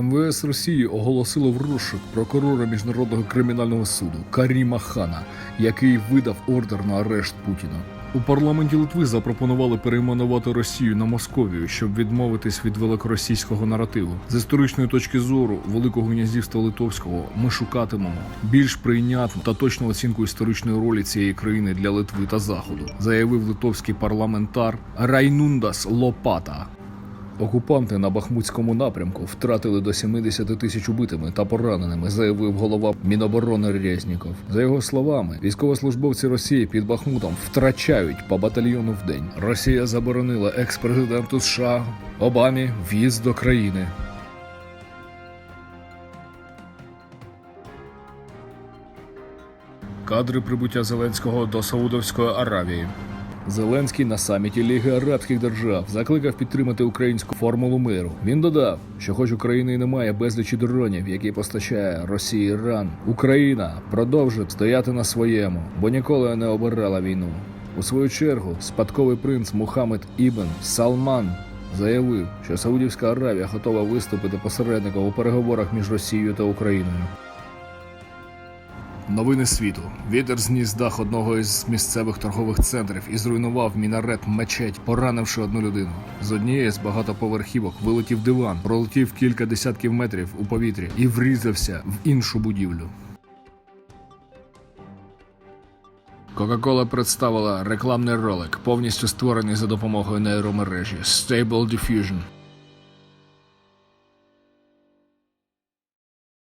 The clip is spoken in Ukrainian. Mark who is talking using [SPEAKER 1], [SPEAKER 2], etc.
[SPEAKER 1] МВС Росії оголосило в розшук прокурора міжнародного кримінального суду Каріма Хана, який видав ордер на арешт Путіна. У парламенті Литви запропонували перейменувати Росію на Московію, щоб відмовитись від великоросійського наративу. З історичної точки зору Великого князівства Литовського ми шукатимемо більш прийнятну та точну оцінку історичної ролі цієї країни для Литви та Заходу, заявив литовський парламентар Райнундас Лопата. Окупанти на Бахмутському напрямку втратили до 70 тисяч убитими та пораненими, заявив голова Міноборони Резніков. За його словами, військовослужбовці Росії під Бахмутом втрачають по батальйону в день. Росія заборонила екс-президенту США Обамі в'їзд до країни. Кадри прибуття Зеленського до Саудовської Аравії. Зеленський на саміті Ліги Арабських держав закликав підтримати українську формулу миру. Він додав, що хоч України і немає безлічі дронів, які постачає Росії Іран, Україна продовжить стояти на своєму, бо ніколи не обирала війну. У свою чергу, спадковий принц Мухаммед Ібн Салман заявив, що Саудівська Аравія готова виступити посередником у переговорах між Росією та Україною. Новини світу. Вітер зніс дах одного із місцевих торгових центрів і зруйнував мінарет мечеть, поранивши одну людину. З однієї з багатоповерхівок вилетів диван, пролетів кілька десятків метрів у повітрі і врізався в іншу будівлю. Coca-Cola представила рекламний ролик, повністю створений за допомогою нейромережі Stable Diffusion.